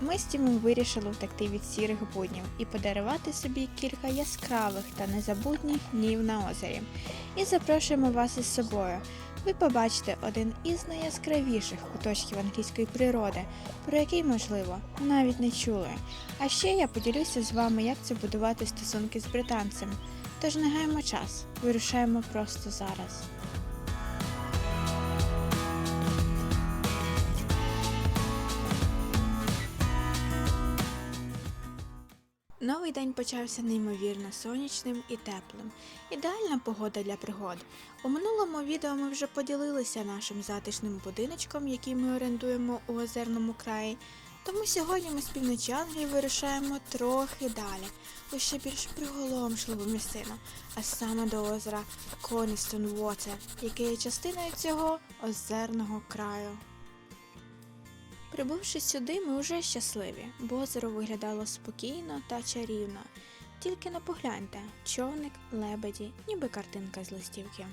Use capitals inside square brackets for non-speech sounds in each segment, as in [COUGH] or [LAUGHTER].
Ми з Тімом вирішили втекти від сірих буднів і подарувати собі кілька яскравих та незабутніх днів на озері. І запрошуємо вас із собою. Ви побачите один із найяскравіших куточків англійської природи, про який, можливо, навіть не чули. А ще я поділюся з вами, як це будувати стосунки з британцем. Тож не гаємо час, вирушаємо просто зараз. Новий день почався неймовірно сонячним і теплим. Ідеальна погода для пригод. У минулому відео ми вже поділилися нашим затишним будиночком, який ми орендуємо у озерному краї. Тому сьогодні ми з півночі Англії вирушаємо трохи далі, у ще більш приголомшливу місцину, а саме до озера Коністон Water, яке є частиною цього озерного краю. Прибувши сюди, ми вже щасливі, бо озеро виглядало спокійно та чарівно. Тільки не погляньте, човник, лебеді, ніби картинка з листівки.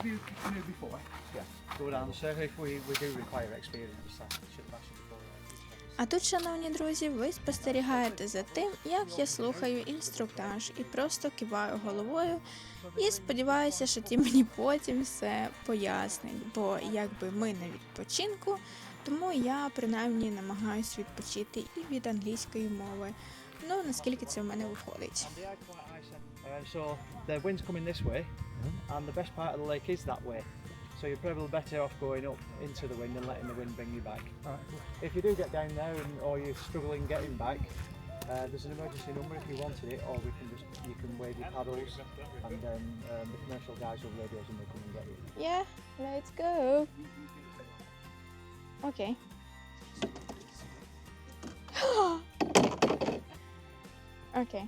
Have you canoed before? Yeah. Good answer. If we, we do require experience, that should that should be good. А тут, шановні друзі, ви спостерігаєте за тим, як я слухаю інструктаж і просто киваю головою і сподіваюся, що ті мені потім все пояснить, бо якби ми на відпочинку, тому я принаймні намагаюсь відпочити і від англійської мови. Ну наскільки це в мене виходить. And they are quite nice. Uh, so the wind's coming this way, and the best part of the lake is that way. So you're probably better off going up into the wind and letting the wind bring you back. If you do get down there and, or you're struggling getting back, uh, there's an emergency number if you wanted it, or we can just you can wave your paddles, and then um, the commercial guys will radios and they'll come and get you. Yeah, let's go. Okay. Okay.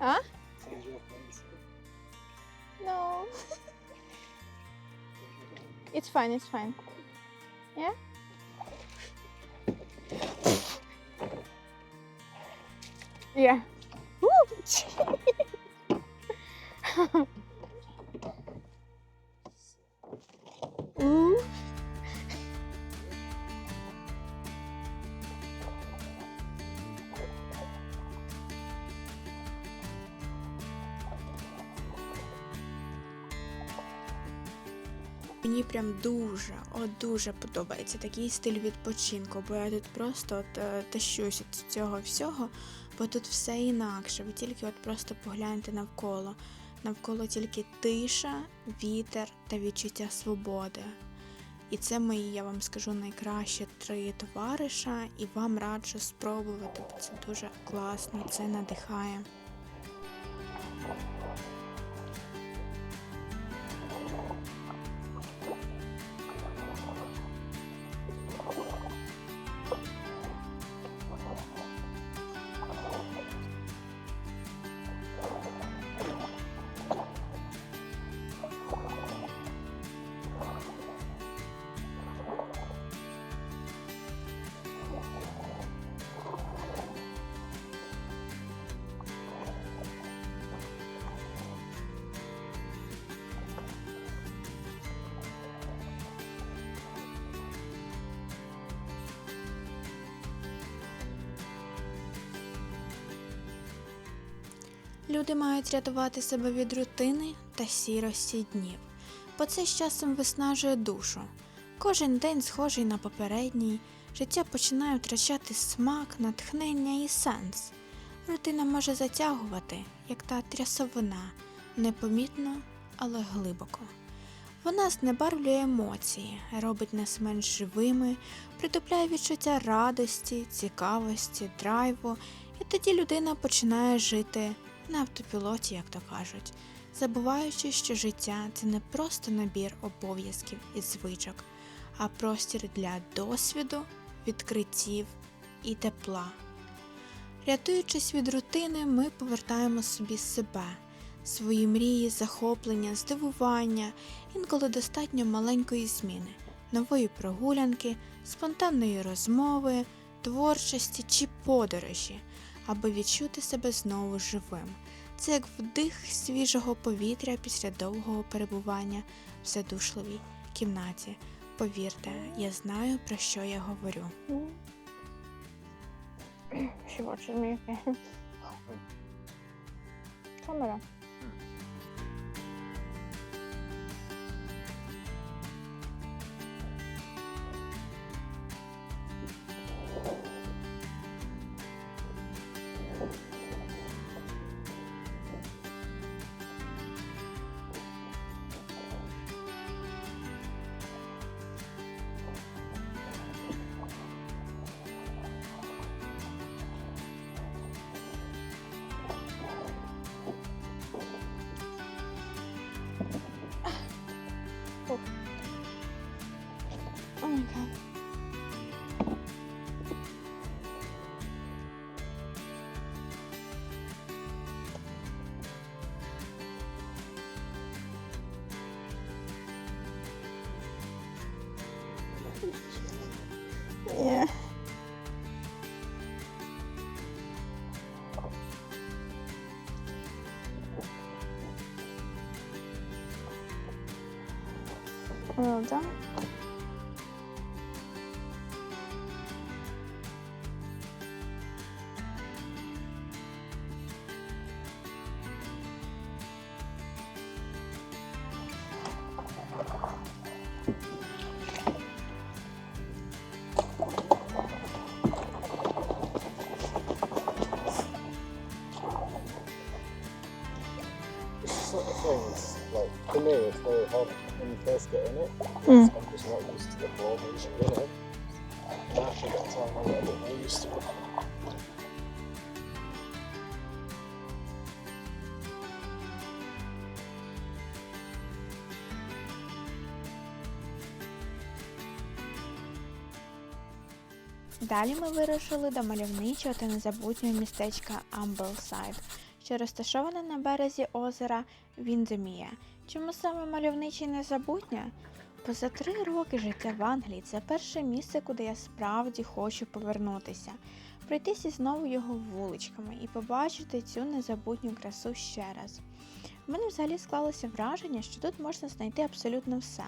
Huh? No. [LAUGHS] it's fine, it's fine. Yeah? Yeah. Ooh. Мені прям дуже, о, дуже подобається такий стиль відпочинку, бо я тут просто от, е, тащусь від цього всього, бо тут все інакше. Ви тільки от просто погляньте навколо. Навколо тільки тиша, вітер та відчуття свободи. І це мої, я вам скажу, найкращі три товариша, і вам раджу спробувати, бо це дуже класно, це надихає. Люди мають рятувати себе від рутини та сірості днів, бо це з часом виснажує душу. Кожен день схожий на попередній, життя починає втрачати смак, натхнення і сенс. Рутина може затягувати, як та трясовина, непомітно, але глибоко. Вона знебарвлює емоції, робить нас менш живими, притупляє відчуття радості, цікавості, драйву, і тоді людина починає жити на автопілоті, як то кажуть, забуваючи, що життя це не просто набір обов'язків і звичок, а простір для досвіду, відкриттів і тепла. Рятуючись від рутини, ми повертаємо собі себе, свої мрії, захоплення, здивування, інколи достатньо маленької зміни, нової прогулянки, спонтанної розмови, творчості чи подорожі, аби відчути себе знову живим. Це як вдих свіжого повітря після довгого перебування в задушливій кімнаті. Повірте, я знаю, про що я говорю. She Yeah. Well done. Me, it's very hard when you first get in it. Mm. I'm just not used to the floor once you're. And after that time, I get a bit more used to it. Далі ми вирушили до мальовничого та незабутнього містечка Амблсайд, що розташоване на березі озера Віндемія. Чому саме мальовниче і незабутнє? Бо за три роки життя в Англії це перше місце, куди я справді хочу повернутися, пройтися знову його вуличками і побачити цю незабутню красу ще раз. У мене взагалі склалося враження, що тут можна знайти абсолютно все: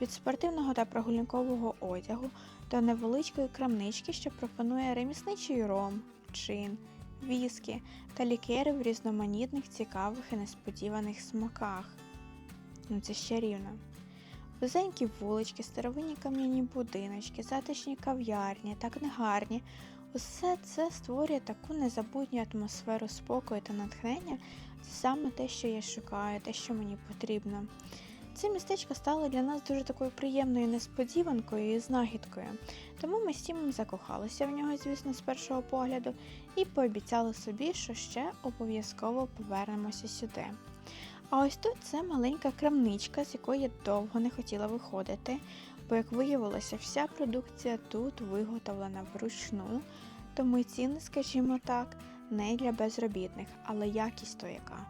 від спортивного та прогулянкового одягу до невеличкої крамнички, що пропонує ремісничий ром, чин, віскі та лікери в різноманітних цікавих і несподіваних смаках. Ну це ще рівно. Вузенькі вулички, старовинні кам'яні будиночки, затишні кав'ярні та книгарні. Усе це створює таку незабутню атмосферу спокою та натхнення. Це саме те, що я шукаю, те, що мені потрібно. Це містечко стало для нас дуже такою приємною несподіванкою і знахідкою. Тому ми з Тімом закохалися в нього, звісно, з першого погляду, і пообіцяли собі, що ще обов'язково повернемося сюди. А ось тут це маленька крамничка, з якої я довго не хотіла виходити, бо, як виявилося, вся продукція тут виготовлена вручну, тому й ціни, скажімо так, не для безробітних, але якість то яка.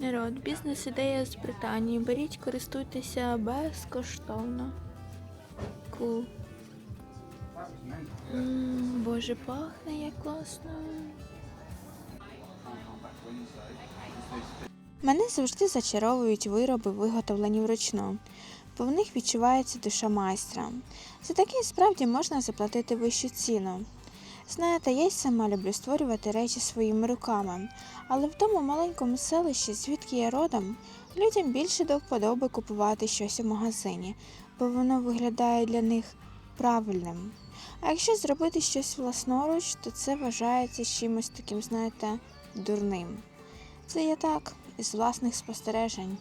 Народ, бізнес-ідея з Британії. Беріть, користуйтеся безкоштовно. Кул. М, Боже, пахне як класно. Мене завжди зачаровують вироби, виготовлені вручну, бо в них відчувається душа майстра. За таке справді можна заплатити вищу ціну. Знаєте, я й сама люблю створювати речі своїми руками, але в тому маленькому селищі, звідки я родом, людям більше до вподоби купувати щось у магазині, бо воно виглядає для них правильним. А якщо зробити щось власноруч, то це вважається чимось таким, знаєте, дурним. Це я так, із власних спостережень.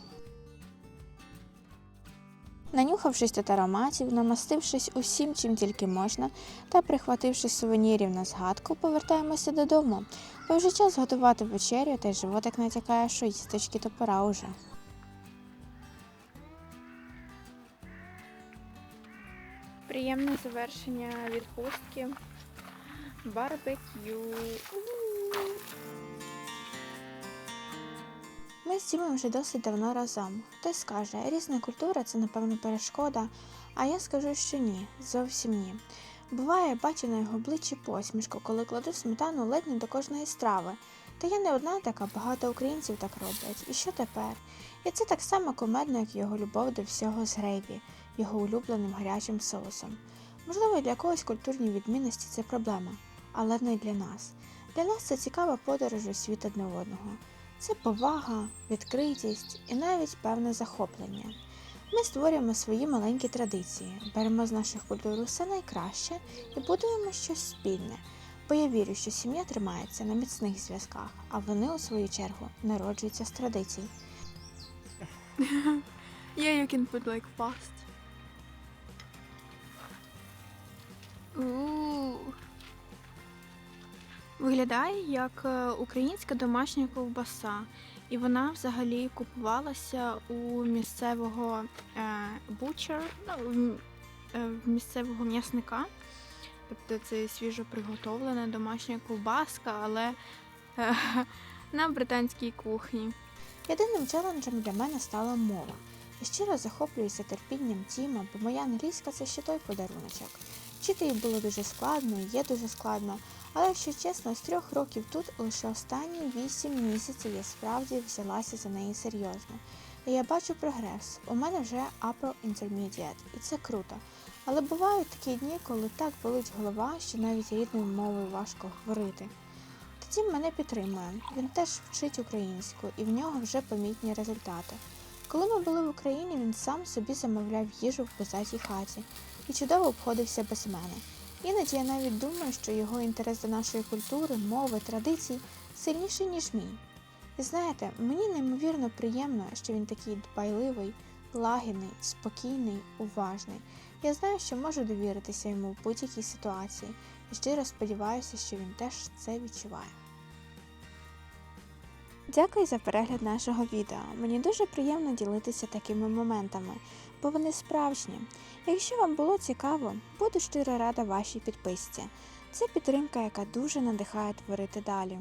Нанюхавшись тут ароматів, намастившись усім, чим тільки можна, та прихвативши сувенірів на згадку, повертаємося додому, бо вже час готувати вечерю, та й животик натякає, що їсточки то пора уже. Приємне завершення відпустки. Барбекю. Ми з Дімом вже досить давно разом. Хтось скаже, різна культура це, напевно, перешкода, а я скажу, що ні, зовсім ні. Буває, бачу на його обличчі посмішку, коли кладу сметану ледь не до кожної страви. Та я не одна така, багато українців так роблять. І що тепер? І це так само комедно, як його любов до всього з грейві, його улюбленим гарячим соусом. Можливо, для когось культурні відмінності це проблема, але не для нас. Для нас це цікава подорож у світ одне одного. Це повага, відкритість і навіть певне захоплення. Ми створюємо свої маленькі традиції, беремо з наших культур усе найкраще і будуємо щось спільне. Бо я вірю, що сім'я тримається на міцних зв'язках, а вони, у свою чергу, народжуються з традицій. [LAUGHS] Yeah, you can put like fast. Ooh. Виглядає як е, українська домашня ковбаса, і вона взагалі купувалася у місцевого е, бучер, ну, е, місцевого м'ясника. Тобто це свіжо приготовлена домашня ковбаска, але [LAUGHS] на британській кухні. Єдиним челенджем для мене стала мова. Я щиро захоплююся терпінням Тіма, бо моя англійська це ще той подаруночок. Вчити її було дуже складно, і є дуже складно, але якщо чесно, з трьох років тут лише останні вісім місяців я справді взялася за неї серйозно. І я бачу прогрес. У мене вже upper intermediate, і це круто. Але бувають такі дні, коли так болить голова, що навіть рідною мовою важко говорити. Тоді мене підтримує. Він теж вчить українську, і в нього вже помітні результати. Коли ми були в Україні, він сам собі замовляв їжу в позатій хаті і чудово обходився без мене. Іноді я навіть думаю, що його інтерес до нашої культури, мови, традицій сильніший, ніж мій. І знаєте, мені неймовірно приємно, що він такий дбайливий, лагідний, спокійний, уважний. Я знаю, що можу довіритися йому в будь-якій ситуації, і щиро сподіваюся, що він теж це відчуває. Дякую за перегляд нашого відео. Мені дуже приємно ділитися такими моментами, бо вони справжні. Якщо вам було цікаво, буду щиро рада вашій підписці. Це підтримка, яка дуже надихає творити далі.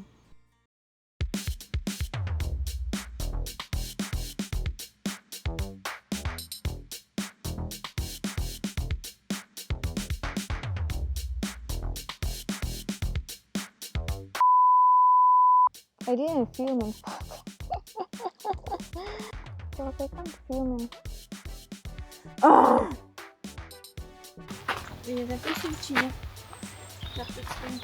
I didn't film it. Fuck, I can't film it. Я записую чи ні? Записую.